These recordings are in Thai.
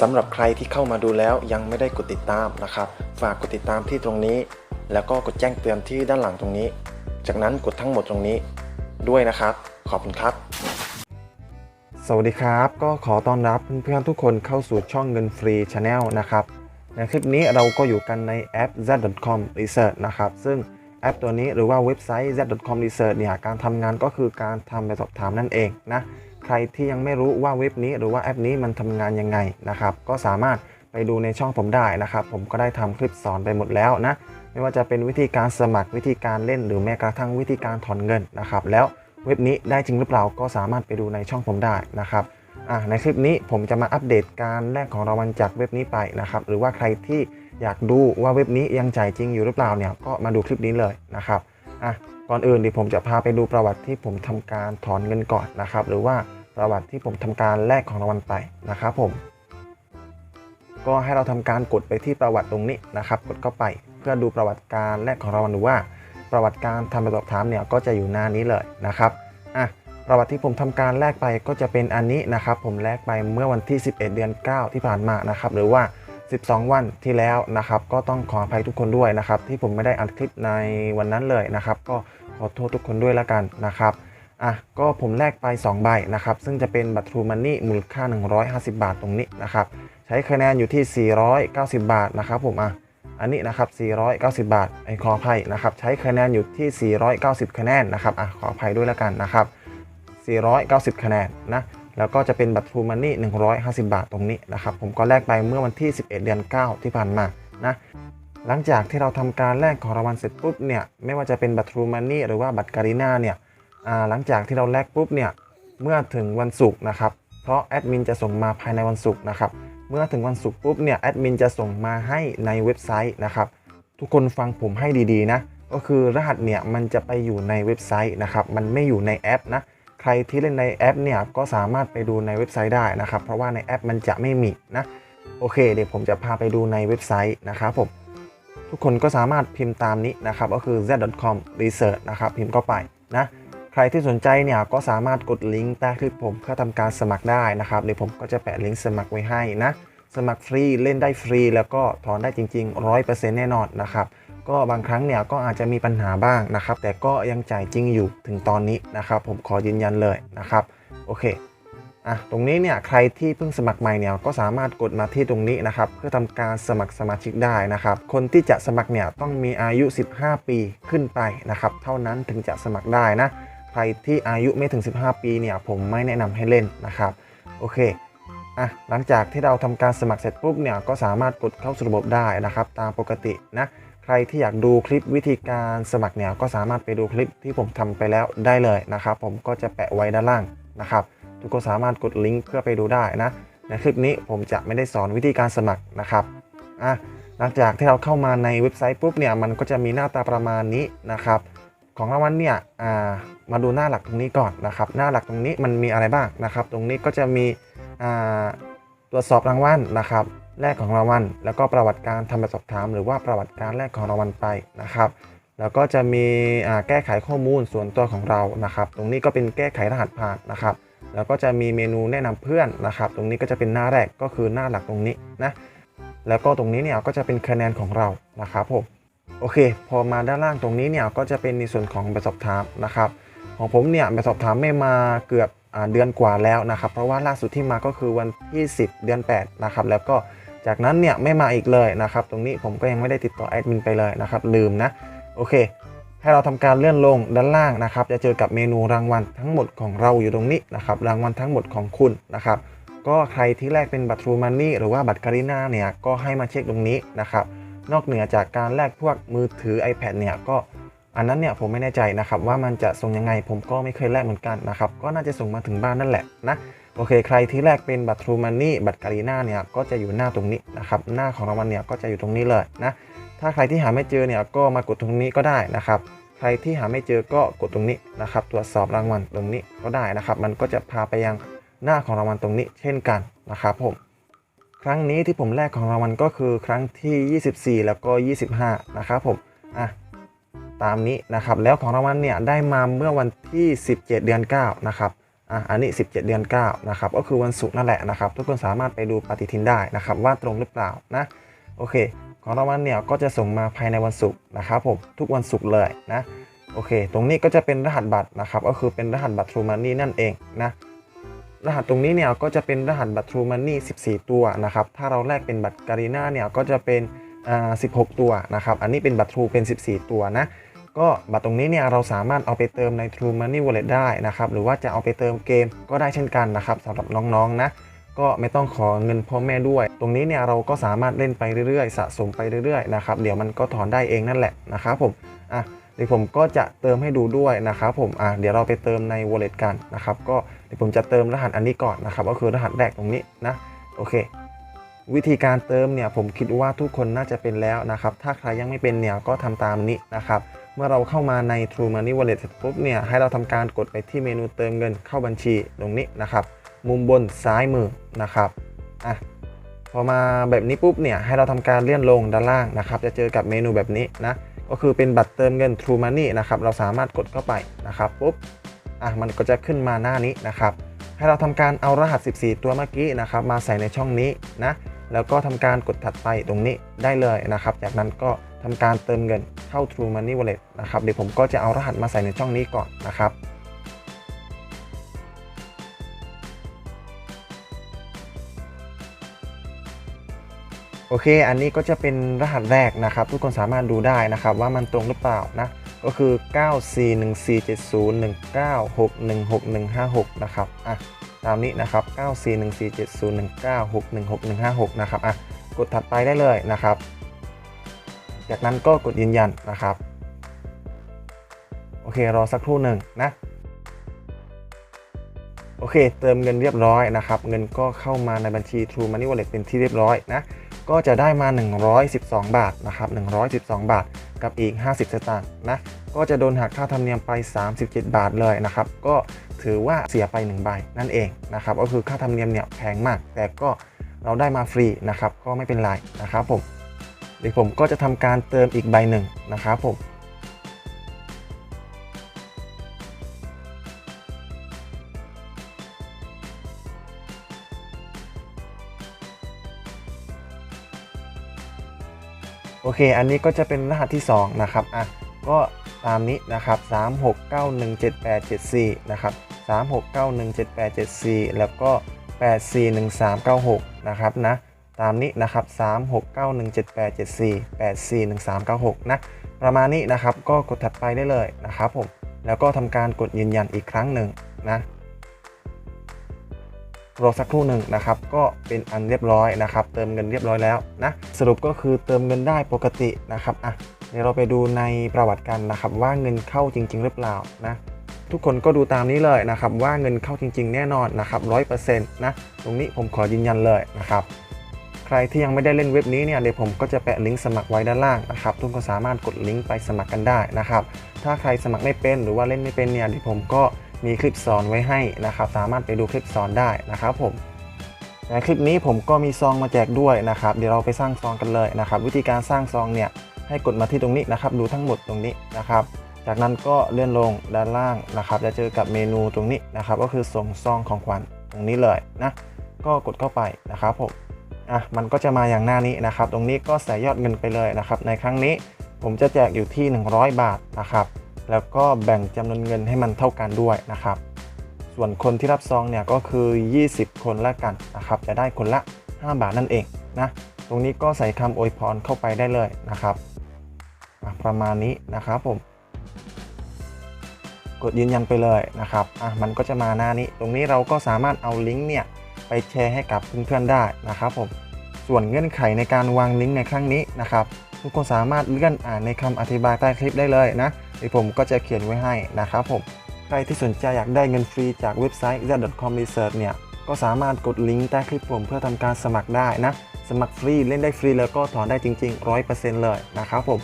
สำหรับใครที่เข้ามาดูแล้วยังไม่ได้กดติดตามนะครับ ฝากกดติดตามที่ตรงนี้ แล้วก็กดแจ้งเตือนที่ด้านหลังตรงนี้ จากนั้นกดทั้งหมดตรงนี้ด้วยนะครับ ขอบคุณครับ สวัสดีครับ ก็ขอต้อนรับเพื่อนๆทุกคนเข้าสู่ช่องเงินฟรี Channel นะครับในคลิปนี้เราก็อยู่กันในแอป z.com research นะครับ ซึ่งแอปตัวนี้หรือว่าเว็บไซต์ z.com research เนี่ยการทำงานก็คือการทำแบบสอบถามนั่นเองนะ รที่ยังไม่รู้ว่าเว็บนี้หรือว่าแอปนี้มันทำงานยังไงนะครับ ก็สามารถไปดูในช่องผมได้นะครับ ผมก็ได้ทำคลิปสอนไปหมดแล้วนะ ไม่ว่าจะเป็นวิธีการสมัครวิธีการเล่น หรือแม้กระทั่งวิธีการถอนเงินนะครับ แล้วเว็บนี้ได้จริงหรือเปล่าก็สามารถไปดูในช่องผมได้นะครับในคลิปนี้ผมจะมาอัปเดตการแลกของรางวัลจากเว็บนี้ไปนะครับ หรือว่าใครที่อยากดูว่าเว็บนี้ยังจ่ายจริงอยู่หรือเปล่าเนี่ยก็มาดูคลิปนี้เลยนะครับอะก่อนอื่นเดี๋ยวผมจะพาไปดูประวัติที่ผมทำการถอนเงินก่อนนะครับ หรือว่า ประวัติที่ผมทำการแลกของรางวัลไปนะครับผม ก็ให้เราทำการกดไปที่ประวัติตรงนี้นะครับ กดเข้าไปเพื่อดูประวัติการแลกของรางวัลหรือว่า ประวัติการทำแบบสอบถามเนี่ยก็จะอยู่หน้านี้เลยนะครับอะประวัติที่ผมทำการแลกไปก็จะเป็นอันนี้นะครับ ผมแลกไปเมื่อวันที่ 11 เดือน 9 ที่ผ่านมานะครับ หรือว่า 12 วันที่แล้วนะครับ ก็ต้องขออภัยทุกคนด้วยนะครับ ที่ผมไม่ได้อัดคลิปในวันนั้นเลยนะครับ ก็ขอโทษทุกคนด้วยแล้วกันนะครับ อะก็ผมแลกไป 2 ใบนะครับ ซึ่งจะเป็นบัตรทรูมันนี่มูลค่า 150 บาทตรงนี้นะครับ ใช้คะแนนอยู่ที่ 490 บาทนะครับผมอะอันนี้นะครับ 490 บาทไอ้ขออภัยนะครับ ใช้คะแนนอยู่ที่ 490 คะแนนนะครับอะขออภัยด้วยแล้วกันนะครับ 490 คะแนนนะ แล้วก็จะเป็นบัตรทรูมันนี่150 บาทตรงนี้นะครับ ผมก็แลกไปเมื่อวันที่ 11 เดือน 9 ที่ผ่านมานะหลังจากที่เราทำการแลกของรางวัลเสร็จปุ๊บเนี่ยไม่ว่าจะเป็นบัตรทรูมันนี่หรือว่าบัตรการีนาเนี่ย หลังจากที่เราแลกปุ๊บเนี่ยเมื่อถึงวันศุกร์นะครับเพราะแอดมินจะส่งมาภายในวันศุกร์นะครับเมื่อถึงวันศุกร์ปุ๊บเนี่ยแอดมินจะส่งมาให้ในเว็บไซต์นะครับทุกคนฟังผมให้ดีๆนะก็คือรหัสเนี่ยมันจะไปอยู่ในเว็บไซต์นะครับมันไม่อยู่ในแอปนะใครที่เล่นในแอปเนี่ยก็สามารถไปดูในเว็บไซต์ได้นะครับเพราะว่าในแอปมันจะไม่มีนะโอเคเดี๋ยวผมจะพาไปดูในเว็บไซต์นะครับผมทุกคนก็สามารถพิมพ์ตามนี้นะครับก็คือ z.com research นะครับพิมพ์เข้าไปนะ ใครที่สนใจเนี่ยก็สามารถกดลิงก์ใต้คลิปผมเพื่อทำการสมัครได้นะครับเดี๋ยวผมก็จะแปะลิงก์สมัครไว้ให้นะสมัครฟรีเล่นได้ฟรี แล้วก็ถอนได้จริง ๆ 100%แน่นอนนะครับก็บางครั้งเนี่ยก็อาจจะมีปัญหาบ้างนะครับ แต่ก็ยังจ่ายจริงอยู่ถึงตอนนี้นะครับ ผมขอยืนยันเลยนะครับโอเคอะตรงนี้เนี่ยใครที่เพิ่งสมัครใหม่เนี่ยก็สามารถกดมาที่ตรงนี้นะครับ เพื่อทำการสมัครสมาชิกได้นะครับ คนที่จะสมัครเนี่ยต้องมีอายุ 15 ปีขึ้นไปนะครับ เท่านั้นถึงจะสมัครได้นะ ใครที่อายุไม่ถึง 15 ปีเนี่ยผมไม่แนะนำให้เล่นนะครับโอเคอะหลังจากที่เราทำการสมัครเสร็จปุ๊บเนี่ยก็สามารถกดเข้าสู่ระบบได้นะครับ ตามปกตินะใครที่อยากดูคลิปวิธีการสมัครเนี่ยก็สามารถไปดูคลิปที่ผมทำไปแล้วได้เลยนะครับ ผมก็จะแปะไว้ด้านล่างนะครับ ทุกคนสามารถกดลิงก์เพื่อไปดูได้นะในคลิปนี้ผมจะไม่ได้สอนวิธีการสมัครนะครับอะหลังจากที่เราเข้ามาในเว็บไซต์ปุ๊บเนี่ยมันก็จะมีหน้าตาประมาณนี้นะครับ ของรางวัลเนี่ยมาดูหน้าหลักตรงนี้ก่อนนะครับ หน้าหลักตรงนี้มันมีอะไรบ้างนะครับ ตรงนี้ก็จะมีตรวจสอบรางวัลนะครับ แรกของรางวัลแล้วก็ประวัติการทำแบบสอบถาม หรือว่าประวัติการแรกของรางวัลไปนะครับ แล้วก็จะมีแก้ไขข้อมูลส่วนตัวของเรานะครับ ตรงนี้ก็เป็นแก้ไขรหัสผ่านนะครับ แล้วก็จะมีเมนูแนะนำเพื่อนนะครับ ตรงนี้ก็จะเป็นหน้าแรกก็คือหน้าหลักตรงนี้นะแล้วก็ตรงนี้เนี่ยก็จะเป็นคะแนนของเรานะครับผม โอเค พอมาด้านล่างตรงนี้เนี่ยก็จะเป็นในส่วนของแบบสอบถามนะครับ ของผมเนี่ยแบบสอบถามไม่มาเกือบเดือนกว่าแล้วนะครับ เพราะว่าล่าสุดที่มาก็คือวันที่ 10 เดือน 8 นะครับ แล้วก็จากนั้นเนี่ยไม่มาอีกเลยนะครับ ตรงนี้ผมก็ยังไม่ได้ติดต่อแอดมินไปเลยนะครับลืมนะโอเค ให้เราทำการเลื่อนลงด้านล่างนะครับ จะเจอกับเมนูรางวัลทั้งหมดของเราอยู่ตรงนี้นะครับ รางวัลทั้งหมดของคุณนะครับ ก็ใครที่แรกเป็นบัตรทรูมันนี่หรือว่าบัตรการีนาเนี่ยก็ให้มาเช็คตรงนี้นะครับ นอกเหนือจากการแลกพวกมือถือ iPad เนี่ยก็อันนั้นเนี่ยผมไม่แน่ใจนะครับว่ามันจะส่งยังไงผมก็ไม่เคยแลกเหมือนกันนะครับก็น่าจะส่งมาถึงบ้านนั่นแหละนะโอเคใครที่แรกเป็นบัตรทรูมันนี่บัตรการีนาเนี่ยก็จะอยู่หน้าตรงนี้นะครับหน้าของรางวัลเนี่ยก็จะอยู่ตรงนี้เลยนะถ้าใครที่หาไม่เจอเนี่ยก็มากดตรงนี้ก็ได้นะครับใครที่หาไม่เจอก็กดตรงนี้นะครับตรวจสอบรางวัลตรงนี้ก็ได้นะครับ มันก็จะพาไปยังหน้าของรางวัลตรงนี้เช่นกันนะครับผม ครั้งนี้ที่ผมแลกของรางวัลก็คือครั้งที่ 24 แล้วก็ 25 นะครับผมอะตามนี้นะครับแล้วของรางวัลเนี่ยได้มาเมื่อวันที่ 17 เดือน 9 นะครับอะอันนี้ 17 เดือน 9 นะครับก็คือวันศุกร์นั่นแหละนะครับ ทุกคนสามารถไปดูปฏิทินได้นะครับ ว่าตรงหรือเปล่านะโอเค ของรางวัลเนี่ยก็จะส่งมาภายในวันศุกร์นะครับผมทุกวันศุกร์เลยนะโอเค ตรงนี้ก็จะเป็นรหัสบัตรนะครับ ก็คือเป็นรหัสบัตร True Money นั่นเองนะ รหัสตรงนี้เนี่ยก็จะเป็นรหัสบัตร True Money 14 ตัวนะครับ ถ้าเราแลกเป็นบัตรการีนาเนี่ยก็จะเป็นอ่า16 ตัวนะครับ อันนี้เป็นบัตร True เป็น 14 ตัวนะ ก็บัตรตรงนี้เนี่ยเราสามารถเอาไปเติมใน True Money Wallet ได้นะครับ หรือว่าจะเอาไปเติมเกมก็ได้เช่นกันนะครับสำหรับน้องๆนะก็ไม่ต้องขอเงินพ่อแม่ด้วย ตรงนี้เนี่ยเราก็สามารถเล่นไปเรื่อยๆ สะสมไปเรื่อยๆนะครับ เดี๋ยวมันก็ถอนได้เองนั่นแหละนะครับผม อะ ดี๋ยวผมก็จะเติมให้ดูด้วยนะครับผมอะเดี๋ยวเราไปเติมใน Wallet กันนะครับก็เดี๋ยวผมจะเติมรหัสอันนี้ก่อนนะครับก็คือรหัสแรกตรงนี้นะโอเค วิธีการเติมเนี่ยผมคิดว่าทุกคนน่าจะเป็นแล้วนะครับถ้าใครยังไม่เป็นเนี่ยก็ทำตามนี้นะครับเมื่อเราเข้ามาใน True Money Wallet เสร็จปุ๊บเนี่ยให้เราทำการกดไปที่เมนูเติมเงินเข้าบัญชีตรงนี้นะครับมุมบนซ้ายมือนะครับอะพอมาแบบนี้ปุ๊บเนี่ยให้เราทำการเลื่อนลงด้านล่างนะครับจะเจอกับเมนูแบบนี้นะ ก็คือเป็นบัตรเติมเงิน True Money นะครับ เราสามารถกดเข้าไปนะครับปุ๊บอะมันก็จะขึ้นมาหน้านี้นะครับ ให้เราทำการเอารหัส 14 ตัวเมื่อกี้นะครับ มาใส่ในช่องนี้นะ แล้วก็ทำการกดถัดไปตรงนี้ได้เลยนะครับ จากนั้นก็ทำการเติมเงินเข้า True Money Wallet นะครับ เดี๋ยวผมก็จะเอารหัสมาใส่ในช่องนี้ก่อนนะครับ โอเค อันนี้ก็จะเป็นรหัสแรกนะครับ ทุกคนสามารถดูได้นะครับ ว่ามันตรงหรือเปล่านะ ก็คือ 94147019616156 นะครับ อะ ตามนี้นะครับ 94147019616156 นะครับ อะ กดถัดไปได้เลยนะครับ จากนั้นก็กดยืนยันนะครับ โอเค รอสักครู่หนึ่งนะโอเค เติมเงินเรียบร้อยนะครับ เงินก็เข้ามาในบัญชี True Money Wallet เป็นที่เรียบร้อยนะ ก็จะได้มา 112 บาทนะครับ112 บาทกับอีก 50 สตางค์นะก็จะโดนหักค่าธรรมเนียมไป 37 บาทเลยนะครับ ก็ถือว่าเสียไป1ใบนั่นเองนะครับก็คือค่าธรรมเนียมเนี่ยแพงมาก แต่ก็เราได้มาฟรีนะครับก็ไม่เป็นไรนะครับผมเดี๋ยวผมก็จะทำการเติมอีกใบหนึ่งนะครับผม โอเค อันนี้ก็จะเป็นรหัสที่ 2 นะครับ อะ ก็ตามนี้นะครับ 36917874 นะครับ 36917874 แล้วก็ 841396 นะครับนะ ตามนี้นะครับ 36917874 841396 นะ ประมาณนี้นะครับ ก็กดถัดไปได้เลยนะครับผม แล้วก็ทำการกดยืนยันอีกครั้งหนึ่งนะ รอสักครู่หนึ่งนะครับ ก็เป็นอันเรียบร้อยนะครับ เติมเงินเรียบร้อยแล้วนะสรุปก็คือเติมเงินได้ปกตินะครับอะเดี๋ยวเราไปดูในประวัติกันนะครับ ว่าเงินเข้าจริง ๆ หรือเปล่านะทุกคนก็ดูตามนี้เลยนะครับว่าเงินเข้าจริง ๆ แน่นอนนะครับร้อยเปอร์เซ็นต์นะตรงนี้ผมขอยืนยันเลยนะครับใครที่ยังไม่ได้เล่นเว็บนี้เนี่ยเดี๋ยวผมก็จะแปะลิงก์สมัครไว้ด้านล่างนะครับทุกคนสามารถกดลิงก์ไปสมัครกันได้นะครับถ้าใครสมัครไม่เป็นหรือว่าเล่นไม่เป็นเนี่ยเดี๋ยวผมก็ มีคลิปสอนไว้ให้นะครับ สามารถไปดูคลิปสอนได้นะครับผมในคลิปนี้ผมก็มีซองมาแจกด้วยนะครับ เดี๋ยวเราไปสร้างซองกันเลยนะครับ วิธีการสร้างซองเนี่ยให้กดมาที่ตรงนี้นะครับ ดูทั้งหมดตรงนี้นะครับ จากนั้นก็เลื่อนลงด้านล่างนะครับ จะเจอกับเมนูตรงนี้นะครับ ก็คือส่งซองของขวัญตรงนี้เลยนะ ก็กดเข้าไปนะครับผมอะมันก็จะมาอย่างหน้านี้นะครับ ตรงนี้ก็ใส่ยอดเงินไปเลยนะครับ ในครั้งนี้ผมจะแจกอยู่ที่ 100 บาทนะครับ แล้วก็แบ่งจำนวนเงินให้มันเท่ากันด้วยนะครับ ส่วนคนที่รับซองเนี่ยก็คือ 20 คนละกันนะครับ จะได้คนละ 5 บาทนั่นเองนะ ตรงนี้ก็ใส่คำอวยพรเข้าไปได้เลยนะครับ ประมาณนี้นะครับผม กดยืนยันไปเลยนะครับ อะมันก็จะมาหน้านี้ ตรงนี้เราก็สามารถเอาลิงก์เนี่ยไปแชร์ให้กับเพื่อนๆได้นะครับผม ส่วนเงื่อนไขในการวางลิงก์ในครั้งนี้นะครับ ทุกคนสามารถเลื่อนอ่านในคำอธิบายใต้คลิปได้เลยนะ เดี๋ยวผมก็จะเขียนไว้ให้นะครับผม ใครที่สนใจอยากได้เงินฟรีจากเว็บไซต์ z.com research เนี่ย ก็สามารถกดลิงก์ใต้คลิปผมเพื่อทำการสมัครได้นะ สมัครฟรีเล่นได้ฟรีแล้วก็ถอนได้จริง ๆ 100%เลยนะครับผม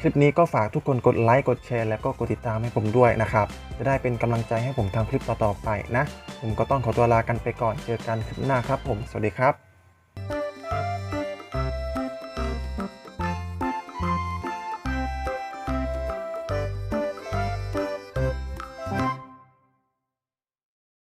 คลิปนี้ก็ฝากทุกคนกดไลค์ กดแชร์ แล้วก็กดติดตามให้ผมด้วยนะครับ จะได้เป็นกำลังใจให้ผมทำคลิปต่อๆไปนะ ผมก็ต้องขอตัวลากันไปก่อน เจอกันคลิปหน้าครับผม สวัสดีครับ